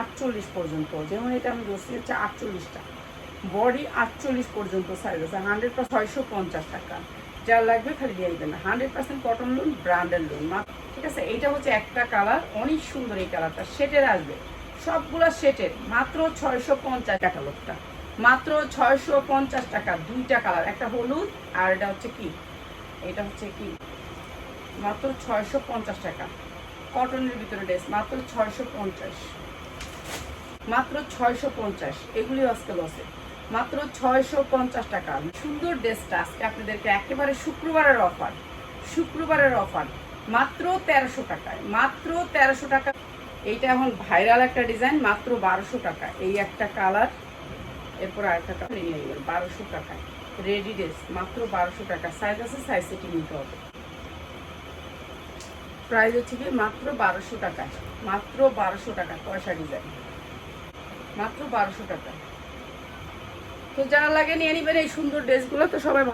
আটচল্লিশ পর্যন্ত, যেমন এটা আমি বসছি হচ্ছে আটচল্লিশটা। বডি আটচল্লিশ পর্যন্ত সাইজ আছে হান্ড্রেড পার্সেন্ট ছয়শো পঞ্চাশ টাকা। যা লাগবে খালি দিয়ে দেবেন। হান্ড্রেড পার্সেন্ট কটন লোন ব্র্যান্ডের লোন ঠিক আছে? এইটা হচ্ছে একটা কালার অনেক সুন্দর এই কালারটা সেটের আসবে। সবগুলা সেটের মাত্র ছয়শো পঞ্চাশ ক্যাটালগটা মাত্র ছয়শো পঞ্চাশ টাকা দুইটা কালার একটা হলুদ আর এটা হচ্ছে কি? এটা হচ্ছে কি? মাত্র ছয়শো পঞ্চাশ টাকা। কটনের ভিতরে ড্রেস মাত্র ছয়শো পঞ্চাশ। মাত্র ছয়শো পঞ্চাশ। এগুলি আজকে লসে মাত্র ছয়শো পঞ্চাশ টাকা। সুন্দর ড্রেসটা আজকে আপনাদেরকে একেবারে শুক্রবারের অফার শুক্রবারের অফার মাত্র তেরোশো টাকায়। মাত্র তেরোশো টাকা। এইটা এখন ভাইরাল একটা ডিজাইন মাত্র বারোশো টাকা। এই একটা কালার এরপর আরেকটা কালার নিয়ে নেবেন বারোশো টাকায় রেডি ড্রেস মাত্র বারোশো টাকা। সাইজ আছে সাইজ সেটি নিতে হবে। প্রাইস হচ্ছে কি? মাত্র বারোশো টাকায়। মাত্র বারোশো টাকা পয়সা ডিজাইন মাত্র বারোশো টাকা। তো যা লাগে নিয়ে নিবেন এই সুন্দর ড্রেসগুলো তো সবাই